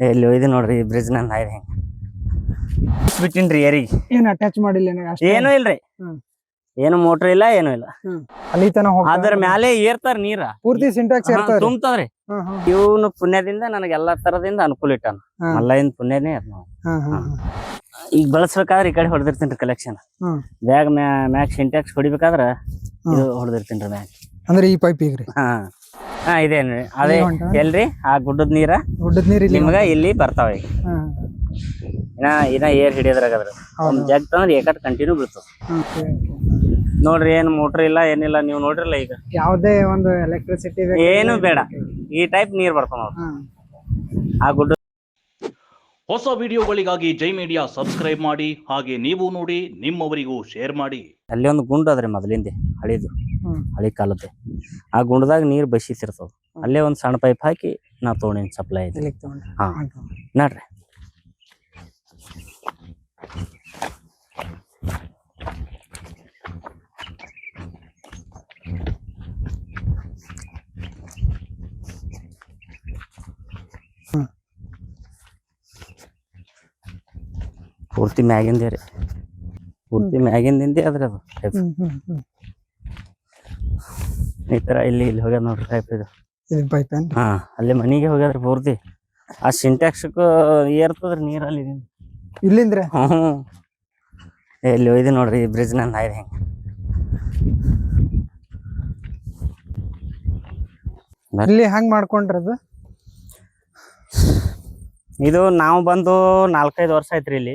ಇಲ್ಲಿ ಒಯ್ದು ನೋಡ್ರಿ ಬ್ರಿಡ್ಜ್ ನನ್ನ ಆಯ್ತು ಹೆಂಗ? ಬಿಟ್ಟಿನ್ರಿ ಏರಿಗೆ ಏನ್ ಅಟ್ಯಾಚ್ ಮಾಡಿಲ್ಲ ಅಷ್ಟೇ? ಏನು ಇಲ್ರಿ. ಹ್ಮ್. ಏನು ಮೋಟರ್ ಇಲ್ಲ ಏನು ಇಲ್ಲ. ಅಲ್ಲಿ ತನ ಅದ್ರ ಮ್ಯಾಲೆ ಏರ್ತಾರ ನೀರ. ಪೂರ್ತಿ ಸಿಂಟ್ಯಾಕ್ಸ್ ಹಾ, ಇರ್ತಾವ್ರಿ. ಹಾ, ಹಾ, ಇವನು ಪುಣ್ಯದಿಂದ ನನಗೆ ಎಲ್ಲಾ ತರದಿಂದ ಅನುಕೂಲ ಇಟ್ಟಾನ. ಹಾ. ಮಲ್ಲಯ್ಯನ ಪುಣ್ಯನೇ ಅದ್ ನಾವು ಹಾ, ಹಾ, ಈಗ ಬಳಸ್ಬೇಕಾದ್ರೆ ಈ ಕಡೆ ಹೊಡೆದಿರ್ತೀನಿ ಕಲೆಕ್ಷನ್ ಹ್ಮ್. ಬ್ಯಾಗ್ ಮ್ಯಾ ಮ್ಯಾಗ್ ಸಿಂಟ್ಯಾಕ್ಸ್ ಹೊಡಿಬೇಕಾದ್ರ ಇದು ಹೊಡೆದಿರ್ತೀನಿ ರೀ ಮ್ಯಾಗ್. ಅಂದ್ರೆ ಈ ಪೈಪ್ ಈಗ ರೀ? ಹಾ ಇದೆ ಇದೇನ್ರಿ ಅದೇ ಎಲ್ರಿ? ಆ ಗುಡ್ಡದ ನೀರ ಗುಡ್ಡದ ನೀರ್ ಇಲ್ಲಿ ನಿಮ್ಗ ಇಲ್ಲಿ ಬರ್ತಾವ ಈಗ. ಇನ್ನ ಇನ್ನ ಏರ್ ಹಿಡಿಯೋದ್ರಾಗದ್ರ. ಒಂದ್. ಜಗ್ ತಂದ್ರ ಏಕಟ್ ಕಂಟಿನ್ಯೂ ಬೀಳ್ತದ. ನೋಡ್ರಿ ಏನ್ ಮೋಟರ್ ಇಲ್ಲ ಏನಿಲ್ಲ ನೀವು ನೋಡ್ರಿಲ್ಲ ಈಗ. ಯಾವುದೇ ಒಂದು ಎಲೆಕ್ಟ್ರಿಸಿಟಿ ಏನು ಬೇಡ. ಈ ಟೈಪ್ ನೀರ್ ಬರ್ತಾವ ನೋಡ್ರಿ. ಆ ಗುಡ್ಡ ಹೊಸ ವಿಡಿಯೋಗಳಿಗಾಗಿ ಜೈ ಮೀಡಿಯಾ ಸಬ್ಸ್ಕ್ರೈಬ್ ಮಾಡಿ ಹಾಗೆ ನೀವು ನೋಡಿ ನಿಮ್ಮವರಿಗೂ ಶೇರ್ ಮಾಡಿ. ಅಲ್ಲಿ ಒಂದು ಗುಂಡು ಅದ್ರಿ ಮೊದಲಿಂದೆ ಹಳಿದು ಹಳಿ ಕಾಲದ್ದು. ಆ ಗುಂಡದಾಗ ನೀರು ಬಸಿತಿರ್ತದ ಅಲ್ಲೇ ಒಂದು ಸಣ್ಣ ಪೈಪ್ ಹಾಕಿ ನಾ ತೊಗೊಂಡಿನಿ ಸಪ್ಲೈ ಐತಿ ಹಾ. ನೋಡ್ರಿ. ಪೂರ್ತಿ ಮ್ಯಾಗಿಂದೇ ರೀ. ಪೂರ್ತಿ ಮ್ಯಾಗಿಂದಿಂದೇ ಅದ್ರ ಅದು. ಈ ಥರ ಇಲ್ಲಿ ಇಲ್ಲಿ ಹೋಗ್ಯದ ನೋಡ್ರಿ ಟೈಪ್ ಇದು. ಪೈಪ್ ಹಾ ಅಲ್ಲಿ ಮನೆಗೆ ಹೋಗ್ಯದ್ರಿ ಪೂರ್ತಿ. ಆ ಸಿಂಟ್ಯಾಕ್ಸ್ಕ್ ಏರ್ತದ್ರಿ ನೀರ್ ಅಲ್ಲಿ ಇಲ್ಲಿಂದ್ರೆ? ಹ್ಮ್ ಇಲ್ಲಿ ಒಯ್ದು ನೋಡ್ರಿ ಬ್ರಿಡ್ಜ್ ನಂದ್ ಆಯ್ತು ಹೆಂಗ. ಇಲ್ಲಿ ಮಾಡ್ಕೊಂಡ್ರಿ ಅದು? ಇದು ನಾವು ಬಂದು ನಾಲ್ಕೈದು ವರ್ಷ ಆಯ್ತ್ರಿ ಇಲ್ಲಿ.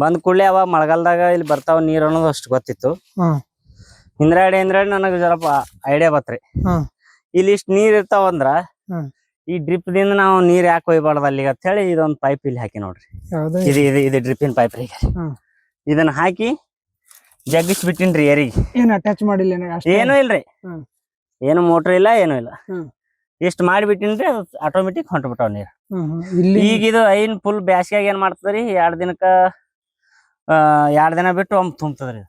ಬಂದ್ ಕೂಡಲೇ ಅವ ಮಳೆಗಾಲದಾಗ ಇಲ್ಲಿ ಬರ್ತಾವ ನೀರ್ ಅನ್ನೋದು ಅಷ್ಟು ಗೊತ್ತಿತ್ತು. ಹಿಂದ್ರಾಡಿ ಹಿಂದ್ರಾಡಿ ನನಗೆ ಸ್ವಲ್ಪ ಐಡಿಯಾ ಬತ್ರಿ. ಇಲ್ಲಿ ಇಷ್ಟ್ ನೀರ್ ಇರ್ತಾವ ಅಂದ್ರ ಈ ಡ್ರಿಪ್ ದಿಂದ ನಾವು ನೀರ್ ಯಾಕೆ ಹೋಗ್ಬಾರ್ದ ಅಲ್ಲಿಗೆ ಅಂತ ಹೇಳಿ ಇದೊಂದ್ ಪೈಪ್ ಇಲ್ಲಿ ಹಾಕಿ ನೋಡ್ರಿ. ಇದು ಇದು ಇದು ಡ್ರಿಪ್ಪಿನ ಪೈಪ್ ರೀ. ಇದನ್ನ ಹಾಕಿ ಜಗ್ಗಿಸ್ ಬಿಟ್ಟಿನ್ರಿ ಏರಿಗೆ. ಏನು ಅಟ್ಯಾಚ್ ಮಾಡಿಲ್ಲ ಏನೂ ಇಲ್ರಿ. ಏನು ಮೋಟ್ರ್ ಇಲ್ಲ ಏನು ಇಲ್ಲ. ಇಷ್ಟ್ ಮಾಡಿಬಿಟ್ಟಿನ್ರಿ ಅದು ಆಟೋಮೆಟಿಕ್ ಹೊಂಟ್ಬಿಟ್ಟಾವ ನೀರ್. ಹ್ಮ್ ಹ್ಮ್. ಇಲ್ಲಿ ಈಗ ಇದು ಐನ್ ಫುಲ್ ಬ್ಯಾಸ್ಗ್ಯಾಗ ಏನ್ ಮಾಡ್ತದ್ರಿ ಎರಡ್ ದಿನಕ್ಕ ಆ ಎರಡ್ ದಿನ ಬಿಟ್ಟು ಒಮ್ಮೆ ತುಂಬ್ತದ್ರಿ.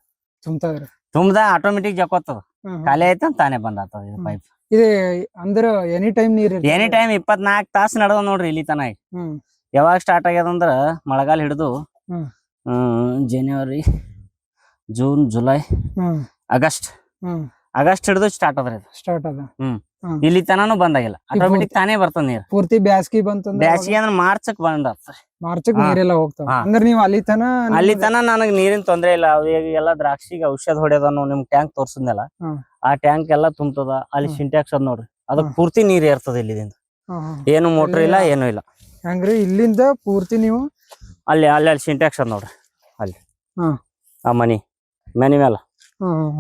ತುಂಬ್ತಾವ್ರಿ ತುಂಬ್ದ ಆಟೋಮೆಟಿಕ್ ಜಕ್ಕೋತದ ಹ್ಮ್ ಹ್ಮ್. ಖಾಲಿ ಆಯ್ತು ತಾನೇ ಬಂದ್ ಇದು ಪೈಪ್ ಇದು ಅಂದ್ರ ಎನಿ ಟೈಮ್ ನೀರ್. ಎನಿ ಟೈಮ್ ಇಪ್ಪತ್ನಾಲ್ಕು ತಾಸು ನಡೆದ ನೋಡ್ರಿ ಇಲ್ಲಿ ತನ ಯಾವಾಗ ಸ್ಟಾರ್ಟ್ ಆಗ್ಯದ ಅಂದ್ರ ಮಳೆಗಾಲ ಹಿಡಿದು ಹ್ಮ್. ಜನವರಿ ಜೂನ್ ಜುಲೈ ಆಗಸ್ಟ್ ಹ್ಮ್. ಆಗಸ್ಟ್ ಹಿಡಿದು ಸ್ಟಾರ್ಟ್ ಅದ್ರಿ ಸ್ಟಾರ್ಟ್ ಅದ. ಇಲ್ಲಿ ತನಾನು ಬಂದಾಗಿಲ್ಲ. ಆಟೋಮೆಟಿಕ್ ತಾನೇ ಬರ್ತದ ನೀರು. ಪೂರ್ತಿ ಬ್ಯಾಸ್ಗಿ ಬಂತಂದ್ರ ಬ್ಯಾಸ್ಗಿ ಅಂದ್ರೆ ಮಾರ್ಚಕ್ ಬಂದ ಮಾರ್ಚಕ್. ನೀರೆಲ್ಲ ಹೋಗ್ತಾವ. ನೀವು ಅಂದ್ರ ನೀವ್ ಅಲ್ಲಿ ತನ ಅಲ್ಲಿ ತನ ನನಗ್ ನೀರಿನ ತೊಂದ್ರೆ ಇಲ್ಲ. ಎಲ್ಲ ದ್ರಾಕ್ಷಿಗೆ ಔಷಧ ಹೊಡೆದನು ನಿಮ್ ಟ್ಯಾಂಕ್ ತೋರ್ಸಿದ್ನಲ್ಲ? ಆ ಟ್ಯಾಂಕ್ ಎಲ್ಲ ತುಂಬ್ತದ. ಅಲ್ಲಿ ಸಿಂಟ್ಯಾಕ್ಸ್ ಅದ್ ನೋಡ್ರಿ. ಅದಕ್ ಪೂರ್ತಿ ನೀರ್ ಇರ್ತದ ಇಲ್ಲಿದಿಂದ. ಏನು ಮೋಟರ್ ಇಲ್ಲ ಏನು ಇಲ್ಲ. ಹಂಗ್ರಿ ಇಲ್ಲಿಂದ ಪೂರ್ತಿ ನೀವು ಅಲ್ಲಿ ಅಲ್ಲಿ ಅಲ್ಲಿ ಸಿಂಟ್ಯಾಕ್ಸ್ ಅದ್ ನೋಡ್ರಿ. ಅಲ್ಲಿ. ಆ ಮನಿ. ಮನಿ ಮೇಲ.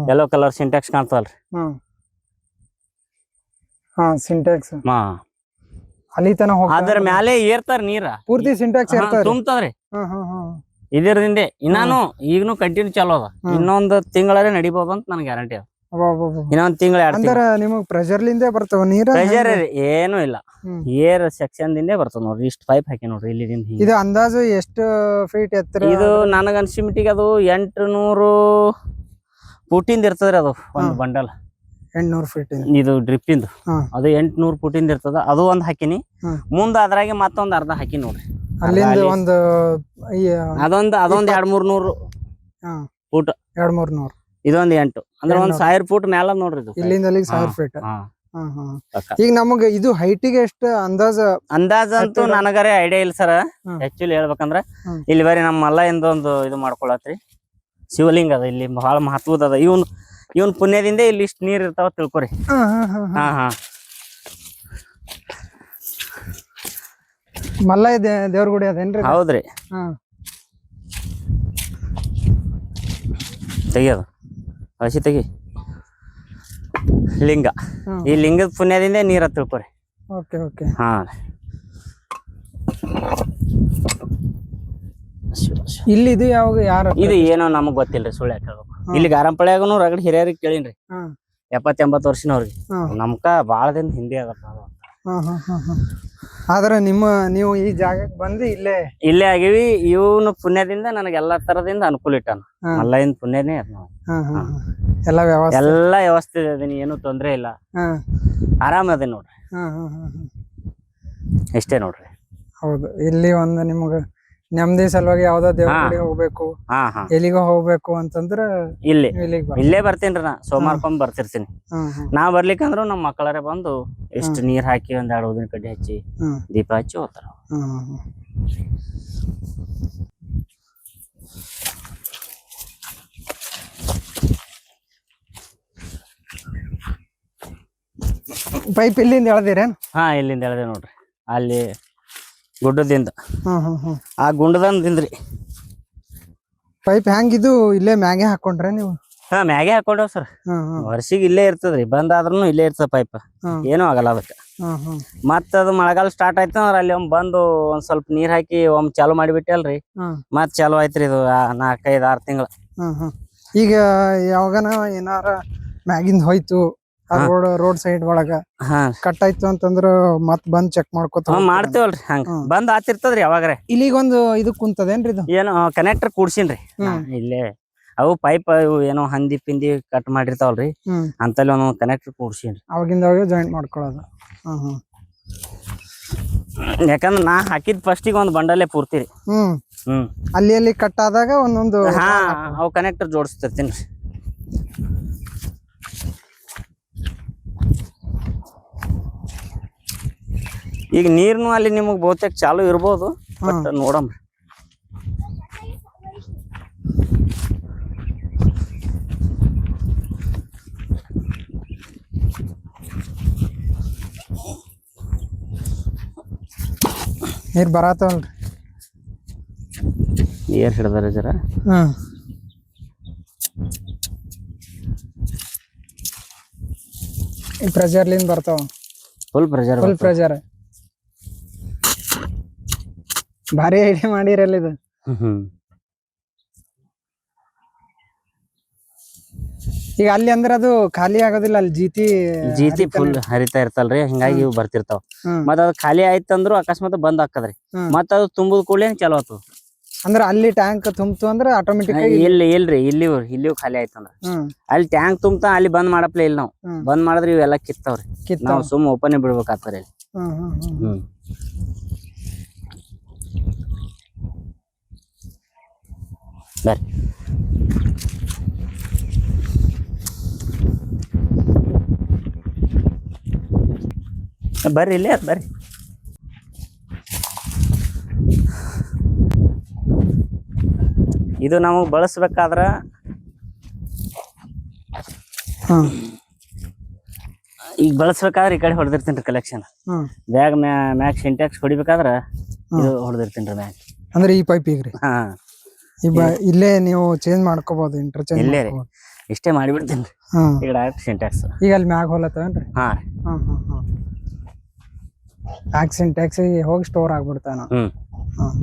ಯೆಲ್ಲೋ ಕಲರ್ ಸಿಂಟ್ಯಾಕ್ಸ್ ಕಾಣ್ತದಲ್ರಿ. ಹಾ ಸಿಂಟ್ಯಾಕ್ಸ್ ಹಾ ಅಲ್ಲಿ ತನ ಹೋಗ್ತಾವ ಅದ್ರ ಮ್ಯಾಲೆ ಏರ್ತಾರ ನೀರ. ಪೂರ್ತಿ ಸಿಂಟ್ಯಾಕ್ಸ್ ಹಾ, ಇರ್ತಾವ್ರಿ ತುಂಬ್ತದ್ರಿ. ಹಾ ಹ್ಮ್ ಹ್ಮ್ ಇದರದಿಂದೆ ಇನ್ನಾನು ಈಗನು ಕಂಟಿನ್ಯೂ ಚಾಲೋ ಅದ. ಹ್ಮ್. ಇನ್ನೊಂದ್ ತಿಂಗಳೇ ನಡಿಬಹುದು ಅಂತ ನನ್ ಗ್ಯಾರಂಟಿ ಅದ. ಇನ್ನೊಂದ್ ತಿಂಗಳ ಎರಡ್ ಅಂದ್ರ ನಿಮಗ್ ಪ್ರೆಷರ್ ಲಿಂದೇ ಬರ್ತಾವ ನೀರ ಪ್ರೆಷರ್ ಏನು ಇಲ್ಲ. ಹ್ಮ್. ಏರ್ ಸೆಕ್ಷನ್ ದಿಂದೇ ಬರ್ತದ ನೋಡ್ರಿ ಇಷ್ಟು ಪೈಪ್ ಹಾಕಿ ನೋಡ್ರಿ ಇಲ್ಲಿ ಇದು ಅಂದಾಜು ಎಷ್ಟು ಫೀಟ್ ಎತ್ತರ? ಇದು ನನಗ ಅನ್ಸಿಮಿಟಿಗೆ ಅದು ಎಂಟು ನೂರು ಫೂಟಿಂದ ಇರ್ತದ್ರಿ ಅದು ಒಂದು ಬಂಡಲ್ ಎಂಟ್ನೂರ್ ಫೀಟ್ ಇದು. ಡ್ರಿಪ್ಪಿಂದು. ಅದು ಎಂಟ್ನೂರು ಫೂಟಿಂದ ಇರ್ತದ. ಅದು ಒಂದ್ ಹಾಕಿನಿ. ಮುಂದ ಅದ್ರಾಗೆ ಮತ್ತೊಂದ್ ಅರ್ಧ ಹಾಕಿ ನೋಡ್ರಿ. ಅಲ್ಲಿಂದ ಅಲ್ಲಿ- ಒಂದು ಅದೊಂದ್ ಅದೊಂದ್ ಎರಡ್ ಮೂರ್ ನೂರು. ಫೂಟ್. ಎರಡ್ ಮೂರ್ ನೂರ್ ಇದೊಂದ್ ಎಂಟು. ಅಂದ್ರೆ ಒಂದ್. ಸಾವಿರ ಫೂಟ್ ಮ್ಯಾಲ ನೋಡ್ರಿ ಇದು. ಇಲ್ಲಿಂದ ಅಲ್ಲಿಗೆ ಸಾವಿರ. ಫೀಟ್. ಈಗ ನಮಗ ಇದು ಹೈಟಿಗೆ ಎಷ್ಟು ಅಂದಾಜ? ಅಂದಾಜ ಅಂತೂ ನನಗರೇ ಐಡಿಯಾ ಇಲ್ಲ ಸರ್. ಆಕ್ಚುಲಿ ಹೇಳ್ಬೇಕಂದ್ರ ಇಲ್ಲಿ ಬರೀ ನಮ್ಮ ಮಲ್ಲ ಒಂದು ಇದು ಮಾಡ್ಕೊಳತ್ರಿ. ಶಿವಲಿಂಗ ಅದ ಇಲ್ಲಿ ಬಹಳ ಮಹತ್ವದ ಅದ. ಇವನ್ ಇವನ್ ಪುಣ್ಯದಿಂದ ಇಲ್ಲಿ ಇಷ್ಟ ನೀರ್ ಇರ್ತಾವ ತಿಳ್ಕೊರಿ. ಹಾ, ಹಾ, ಮಲ್ಲಯ್ಯ ದೇವ್ರ ಗುಡಿ ಅದೇನ್ರಿ? ಹೌದ್ರಿ. ತೆಗಿಯೋದು. ಹಸಿ ತೆಗಿ. ಲಿಂಗ. ಈ ಲಿಂಗದ ಪುಣ್ಯದಿಂದ ನೀರ ತಿಳ್ಕೊರಿ. Okay okay. ಹಾ. ಇಲ್ಲಿ ಇದು ಯಾವಾಗ ಯಾರು? ಇದು ಏನೋ ನಮಗ್ ಗೊತ್ತಿಲ್ರಿ ಸುಳ್ಳು ಯಾಕೆ ಹೇಳ್ಬೇಕು ಇಲ್ಲಿ ಗಾರಂಪಳ್ಯಾಗನು ರಗಡ್ ಹಿರಿಯರಿಗೆ ಕೇಳಿನ್ರಿ. ಎಪ್ಪತ್ ಎಂಬತ್ ವರ್ಷನವ್ರಿಗೆ. ನಮ್ಕ ಬಾಳ ದಿನ ಹಿಂದಿ ಆಗತ್ತ ಅದು. ಹಾ, ಹಾ, ಹಾ, ಹಾ. ಆದ್ರೆ ನಿಮ್ಮ ನೀವು ಈ ಜಾಗಕ್ಕೆ ಬಂದು ಇಲ್ಲೇ ಇಲ್ಲೇ ಆಗಿವಿ ಇವನು ಪುಣ್ಯದಿಂದ ನನಗೆ ಎಲ್ಲಾ ತರದಿಂದ ಅನುಕೂಲ ಇಟ್ಟಾನ. ಅಲ್ಲಿಂದ ಮಲ್ಲಯ್ಯನ ಪುಣ್ಯನೇ ಅದ್ ನಾವು. ಎಲ್ಲ ವ್ಯವಸ್ಥೆ. ಎಲ್ಲಾ ವ್ಯವಸ್ಥೆ ಅದೀನಿ ಏನು ತೊಂದ್ರೆ ಇಲ್ಲ. ಆರಾಮ ಅದೇ ನೋಡ್ರಿ. ಇಷ್ಟೇ ನೋಡ್ರಿ. ಹೌದು ಇಲ್ಲಿ ಒಂದು ನಿಮ್ಗ ನೆಮ್ಮದಿ ಸಲುವಾಗಿ ಯಾವ್ದೋ ಹಾ. ಹೋಗ್ಬೇಕು ಹಾ ಹಾ. ಎಲ್ಲಿಗೋ ಹೋಗ್ಬೇಕು ಅಂತಂದ್ರ ಇಲ್ಲಿ. ಇಲ್ಲಿಗ್. ಇಲ್ಲೇ ಬರ್ತೀನಿ ನಾ. ಸೋಮಾರ್ಕೊಂಡ್ ಬರ್ತಿರ್ತೀನಿ. ನಾ ಬರ್ಲಿಕ್ಕಂದ್ರು ನಮ್ಮ ಮಕ್ಕಳರೇ ಬಂದು ಎಷ್ಟು ನೀರ್ ಹಾಕಿ ಒಂದ್ ಎರಡು ಊದಿನ ಕಡ್ಡಿ ಹಚ್ಚಿ ಹ್ಮ್ ದೀಪ ಹಚ್ಚಿ ಹೋಗ್ತಾರ. ಹ್ಮ್ ಹ್ಮ್ ಪೈಪ್ ಇಲ್ಲಿಂದ ಎಳ್ದಿರೇನ್? ಹಾ ಇಲ್ಲಿಂದ ಹೇಳಿದೆ ನೋಡ್ರಿ. ಅಲ್ಲಿ ಗುಡ್ಡದಿಂದ. ಹ್ಮ್ ಹ್ಮ್ ಹ್ಮ್. ಆ ಗುಂಡದಿಂದ್ರಿ ಪೈಪ್ ಹೆಂಗಿದು ಇಲ್ಲೇ ಮ್ಯಾಗೆ ಹಾಕೊಂಡ್ರೆ ನೀವು? ಹಾ ಮ್ಯಾಗೆ ಹಾಕೊಂಡವ್ ಸರ್. ಹ್ಮ್ ಹ್ಮ್. ವರ್ಷಿಗೆ ಇಲ್ಲೇ ಇರ್ತದ್ರಿ. ಬಂದಾದ್ರೂ ಇಲ್ಲೇ ಇರ್ತದ ಪೈಪ್. ಹ್ಮ್. ಏನೂ ಆಗಲ್ಲ ಅದಕ್ಕೆ ಹ್ಮ್ ಹ್ಮ್. ಮತ್ತ ಅದು ಮಳೆಗಾಲ ಸ್ಟಾರ್ಟ್ ಆಯ್ತು ಅಂದ್ರೆ ಅಲ್ಲಿ ಒಮ್ಮೆ ಬಂದು ಒಂದ್ ಸ್ವಲ್ಪ ನೀರ್ ಹಾಕಿ ಒಮ್ಮೆ ಚಾಲು ಮಾಡಿಬಿಟ್ಟಲ್ರಿ. ಹ್ಮ್. ಮತ್ ಚಾಲು ಆಯ್ತ್ರಿ ಇದು ಆ ನಾಲ್ಕೈದು ಆರು ತಿಂಗಳ. ಹ್ಮ್ ಹ್ಮ್. ಈಗ ಯಾವಾಗನ ಏನಾರ ಮ್ಯಾಗಿಂದ ಹೋಯ್ತು ರೋಡ್ ರೋಡ್ ಸೈಡ್ ಒಳಗ ಹಾ. ಕಟ್ ಆಯ್ತು ಅಂತಂದ್ರ ಮತ್ ಬಂದ್ ಚೆಕ್ ಮಾಡ್ಕೊತ ಹ್ಮ್ ಮಾಡ್ತೇವಲ್ರಿ ಹಂಗ. ಹ್ಮ್. ಬಂದ್ ಆತಿರ್ತದ್ರಿ ಯಾವಾಗ್ರೆ. ಇಲ್ಲಿಗೊಂದು ಇದು ಕುಂತದೇನ್ರಿ ಇದು? ಏನು ಕನೆಕ್ಟರ್ ಕೂಡ್ಸಿನ್ರಿ. ನಾ ಹ್ಮ್. ಇಲ್ಲೇ. ಅವು ಪೈಪ್ ಇವು ಏನೋ ಹಂದಿ ಪಿಂದಿ ಕಟ್ ಮಾಡಿರ್ತಾವಲ್ರಿ. ಹ್ಮ್. ಅಂತಲ್ಲಿ ಒಂದು ಕನೆಕ್ಟರ್ ಕೂಡ್ಸಿನ್ರಿ. ಅವಾಗಿಂದ ಅವಾಗ ಜಾಯಿಂಟ್ ಮಾಡ್ಕೊಳ್ಳೋದು ಹ್ಮ್ ಹ್ಮ್. ಯಾಕಂದ್ರ ನಾ ಹಾಕಿದ್ ಫಸ್ಟಿಗೆ ಒಂದ್ ಬಂಡಲ್ಲೇ ಪೂರ್ತಿರಿ. ಹ್ಮ್. ಹ್ಮ್. ಅಲ್ಲಿ ಅಲ್ಲಿ ಕಟ್ ಆದಾಗ ಒಂದೊಂದು ಹಾ ಅವು ಕನೆಕ್ಟರ್ ಜೋಡಿಸ್ತಿರ್ತೀನಿ ಈಗ ನೀರ್ನು ಅಲ್ಲಿ ನಿಮಗೆ ಬಹುತೇಕ ಚಾಲು ಇರ್ಬೋದು ಬಟ್ ನೋಡಮ್ ನೀರ್ ಬರತ್ತವಲ್ರಿ ನೀರ್ ಹಿಡ್ದಾರ ಜರ? ಹ್ಮ್. ಈ ಪ್ರೆಷರ್ಲಿಂದ ಬರ್ತಾವ. ಫುಲ್ ಪ್ರೆಷರ್ ಫುಲ್ ಪ್ರೆಷರ್ ಭಾರಿ ಐಡಿಯಾ ಮಾಡಿರಲ್ಲ ಇದು. ಈಗ ಅಲ್ಲಿ ಅಂದ್ರೆ ಅದು ಖಾಲಿ ಆಗೋದಿಲ್ಲ ಅಲ್ಲಿ ಜೀತಿ ಜೀತಿ ಫುಲ್ ಹರಿತಾ ಇರ್ತಲ್ರಿ ಹಿಂಗಾಗಿ ಇವು ಬರ್ತಿರ್ತಾವ. ಹ್ಮ್. ಮತ್ತ ಅದು ಖಾಲಿ ಆಯ್ತಂದ್ರು ಅಕಸ್ಮಾತ್ ಬಂದ್ ಹಾಕದ್ರಿ. ಹ್ಮ್. ಮತ್ತ ಅದು ತುಂಬುದ ಕೂಡಲೇ ಚಲೋ ಆತು ಅಂದ್ರೆ ಅಲ್ಲಿ ಟ್ಯಾಂಕ್ ತುಂಬ್ತು ಅಂದ್ರೆ ಆಟೋಮೆಟಿಕ್ ಇಲ್ಲಿ ಇಲ್ರಿ ಇಲ್ಲಿ ಇಲ್ಲಿಯೂ ಖಾಲಿ ಆಯ್ತಂದ್ರ. ಅಂದ್ರೆ ಅಲ್ಲಿ ಟ್ಯಾಂಕ್ ತುಂಬ್ತಾ ಅಲ್ಲಿ ಬಂದ್ ಮಾಡಪ್ಲೆ ಇಲ್ಲ ನಾವು. ಹ್ಮ್. ಬಂದ್ ಮಾಡಿದ್ರೆ ಇವೆಲ್ಲ ಕಿತ್ತವ್ರಿ. ಕಿತ್ತ ನಾವು ಸುಮ್ ಓಪನ್ ಬಿಡ್ಬೇಕಾಗ್ತಾರೆ ಇಲ್ಲಿ ಹ್ಮ್ ಹ್ಮ್ ಹ್ಮ್ ಹ್ಮ್ ಬರ್ರಿ ಬರ್ರಿ ಇಲ್ಲೇ ಬರ್ರಿ. ಇದು ನಾವು ಬಳಸ್ಬೇಕಾದ್ರ ಈಗ ಬಳಸ್ಬೇಕಾದ್ರೆ ಈ ಕಡೆ ಹೊಡೆದಿರ್ತೀನಿ ಕಲೆಕ್ಷನ್ ಹ್ಮ್ ಬ್ಯಾಗ್ ಮ್ಯಾ ಮ್ಯಾಗ್ ಸಿಂಟ್ಯಾಕ್ಸ್ ಹೊಡಿಬೇಕಾದ್ರೆ ಇದು ಹೊಡೆದಿರ್ತೀನಿ ಮ್ಯಾಗ್. ಅಂದ್ರೆ ಈ ಪೈಪ್ ಈಗ ರೀ ಹಾ. ಇಲ್ಲೇ ನೀವು ಚೇಂಜ್ ಮಾಡ್ಕೋಬಹುದು ಇಂಟರ್ಚೇಂಜ್ ಇಲ್ಲೇ ರೀ. ಇಷ್ಟೇ ಮಾಡಿಬಿಡ್ತೀನಿ ಈಗ ಡೈರೆಕ್ಟ್ ಸಿಂಟ್ಯಾಕ್ಸ್ ಈಗ ಅಲ್ಲಿ ಮ್ಯಾಗ ಹೋಲತ್ತವೇನ್ರಿ ಹಾ ಹಾಂ ಹಾಂ ಹಾಂ. ಟ್ಯಾಕ್ಸಿನ್ ಟ್ಯಾಕ್ಸಿ ಹೋಗಿ ಸ್ಟೋರ್ ಆಗ್ಬಿಡ್ತಾನ ಹ್ಞೂ ಹ್ಮ್.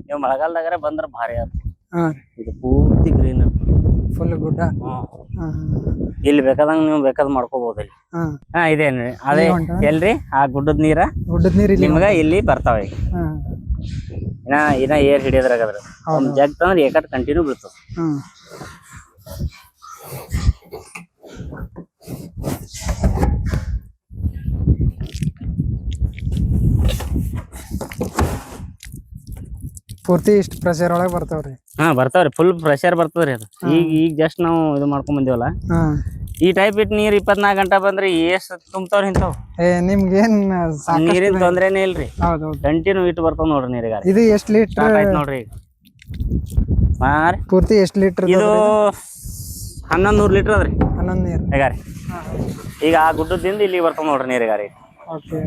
ನೀವು ಮಳೆಗಾಲದಾಗರೆ ಬಂದ್ರೆ ಭಾರಿ ಆಯ್ತು ಹಾ ಇದು ಪೂರ್ತಿ ಗ್ರೀನ್ ಫುಲ್ ಗುಡ್ಡ. ಇಲ್ಲಿ ಬೇಕಾದಂಗ ನೀವು ಬೇಕಾದ್ ಮಾಡ್ಕೋಬಹುದು ಇಲ್ಲಿ. ಹಾ. ಹಾ ಇದೇನ್ರಿ ಅದೇ ಹೊಂಟ? ಎಲ್ರಿ? ಆ ಗುಡ್ಡದ ನೀರ ಗುಡ್ಡದ ನೀರ್ ಇಲ್ಲಿ ನಿಮ್ಗ ಇಲ್ಲಿ ಬರ್ತಾವ. ಈಗ ಇನ್ನ ಇನ್ನ ಏರ್ ಹಿಡಿಯೋದ್ರಾಗ ಅದ್ರ ಒಂದ್ ಜಗ್ ತಂದ್ರೆ ಏಕಟ್ ಕಂಟಿನ್ಯೂ ಬೀಳ್ತದ. ಪೂರ್ತಿ ಇಷ್ಟು ಪ್ರೆಷರ್ ಒಳಗೆ ಬರ್ತಾವ್ರಿ. ಹಾ ಬರ್ತಾವ್ರಿ. ಫುಲ್ ಪ್ರೆಷರ್ ಬರ್ತದ್ರಿ ಅದು. ಈಗ ಈಗ ಜಸ್ಟ್ ನಾವು ಇದು ಮಾಡ್ಕೊಂಡ್ ಬಂದಿವಲ್ಲ. ಈ ಟೈಪ್ ಇಟ್ ನೀರ್ ಇಪ್ಪತ್ನಾಲ್ಕು ಗಂಟೆ ಬಂದ್ರೆ ಎಷ್ಟ್ ತುಂಬ್ತಾವ್ರಿ ಇಂತಾವ್ ಏ ನಿಮ್ಗೇನ್ ಸಾಕಷ್ಟು ನೀರಿನ ತೊಂದ್ರೆನೇ ಇಲ್ರಿ. ಹೌದೌದು. ಕಂಟಿನ್ಯೂ ಇಟ್ಟು ಬರ್ತಾವ ನೋಡ್ರಿ ನೀರಿಗ ಇದು ಎಷ್ಟ್ ಲೀಟರ್ ಆಯ್ತು ನೋಡ್ರಿ ಈಗ. ಹಾ ರೀ ಪೂರ್ತಿ ಎಷ್ಟ್ ಲೀಟರ್ ಇದು ಹನ್ನೊಂದು ನೂರು ಲೀಟರ್ ಅದ್ರಿ. ಹನ್ನೊಂದು ನೀರು. ಈಗ ರೀ ಈಗ ಆ ಗುಡ್ಡದಿಂದ ಇಲ್ಲಿ ಬರ್ತಾವ ನೋಡ್ರಿ ನೀರಿಗಾರಿ. ಓಕೆ.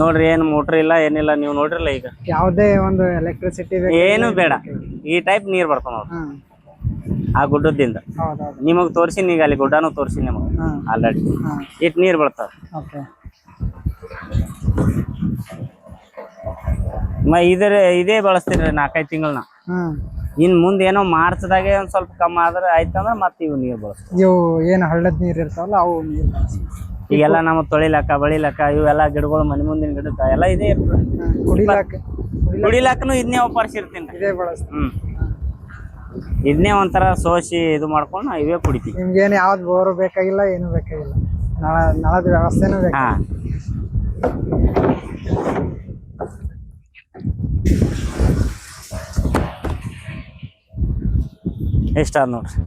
ನೋಡ್ರಿ ಏನ್ ಮೋಟ್ರ್ ಇಲ್ಲ ಏನಿಲ್ಲ ನೀವು ನೋಡ್ರಿಲ್ಲ ಈಗ? ಯಾವುದೇ ಒಂದು ಎಲೆಕ್ಟ್ರಿಸಿಟಿ ಏನು ಬೇಡ. ಈ ಟೈಪ್ ನೀರ್ ಬರ್ತಾವ ನೋಡ್ರಿ. ಆ ಗುಡ್ಡದಿಂದ. ಹೌದೌದು. ನಿಮಗ್ ತೋರಿಸಿನಿ ಈಗ ಅಲ್ಲಿ ಗುಡ್ಡನೂ ತೋರ್ಸಿನಿ ನಿಮಗ್. ಆಲ್ರೆಡಿ ಇಟ್ ನೀರ್ ಬರ್ತಾವ ಓಕೆ. ಮ ಇದ್ರ ಇದೇ ಬಳಸ್ತೀರಿ ನಾಲ್ಕೈದು ತಿಂಗಳನ್ನ ಹ್ಮ್. ಇನ್ ಮುಂದೆ ಏನೋ ಮಾರ್ಚ್ದಾಗೆ ಒಂದ್ ಸ್ವಲ್ಪ ಕಮ್ಮಿ ಆದ್ರೆ ಆಯ್ತಂದ್ರೆ ಮತ್ತೆ ಇವು ನೀರ್ ಬಳಸ್ತೀವಿ. ಇವು ಏನು ಹಳ್ಳದ ನೀರು ಇರ್ತಾವಲ್ಲ ಅವು ನೀರು ಈಗೆಲ್ಲ ನಮ್ಮ ತೊಳಿಲಾಕ ಬಳಿಲಾಕ ಇವೆಲ್ಲ ಗಿಡಗಳು ಮನೆ ಮುಂದಿನ ಗಿಡಕ್ಕ ಎಲ್ಲ ಇದೇ ಇರ್ತದೆ. ಕುಡಿಲಾಕ ಕುಡಿಲಾಕನು ಇದನ್ನೇ ಇದೇ ಹ್ಮ್. ಇದನ್ನೇ ಒಂಥರ ಸೋಸಿ ಇದು ಮಾಡ್ಕೊಂಡು ಇವೇ ಕುಡಿತೀವಿ. ನಿಮ್ಗೇನು ಯಾವ್ದು ಬೋರ್ ಬೇಕಾಗಿಲ್ಲ ಏನು ಬೇಕಾಗಿಲ್ಲ. ನಳ ನಳದ ವ್ಯವಸ್ಥೆನೂ ಬೇಕು ಹಾ. ಇಷ್ಟ ನೋಡ್ರಿ?